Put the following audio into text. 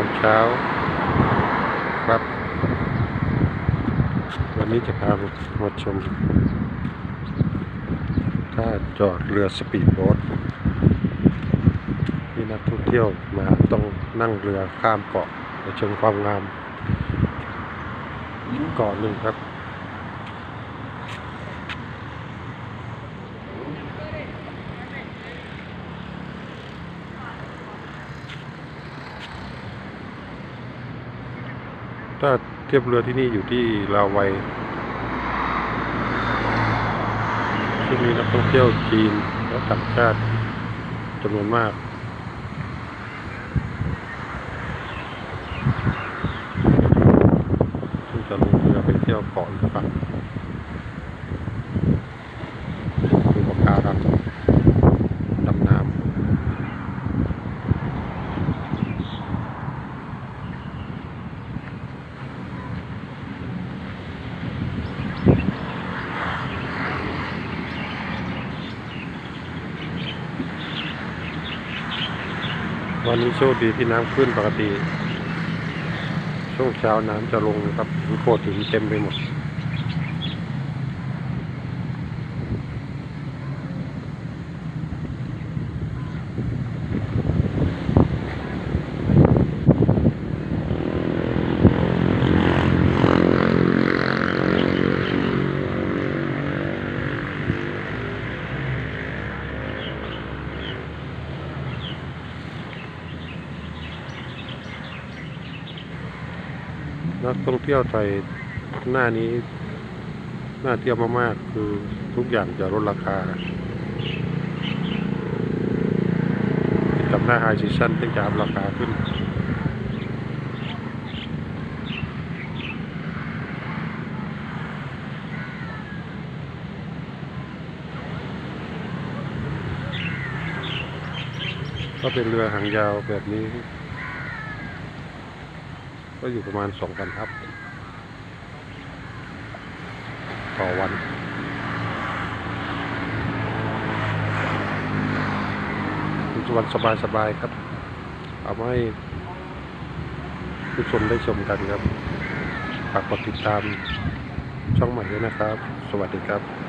อนเช้าครับ วันนี้จะพามาชมท่าจอดเรือสปีดโบ๊ทที่นักท่องเที่ยวมาต้องนั่งเรือข้ามเกาะไปชมความงามเกาะหนึ่งครับ ถ้าเทียบเรือที่นี่อยู่ที่ลาวัยที่มีนักท่องเที่ยวจีนและต่างชาติจำนวนมากซึ่งจะลงเรือไปเที่ยวเกาะอีกฝั่งดูปะการังดำน้ำ วันนี้โชคดีที่น้ำขึ้นปกติ ช่วงเช้าน้ำจะลงครับโคตรถึงเต็มไปหมด นักท่องเที่ยวไทยหน้านี้น่าเที่ยวมากๆ คือทุกอย่างจะลดราคากับหน้าไฮซีชั่นที่จะอัพราคาขึ้น ก็เป็นเรือหางยาวแบบนี้ ก็อยู่ประมาณสองพันทับต่อวันเป็นวันสบายๆครับ เอามาให้ผู้ชมได้ชมกันครับฝากกดติดตามช่องใหม่ด้วยนะครับ สวัสดีครับ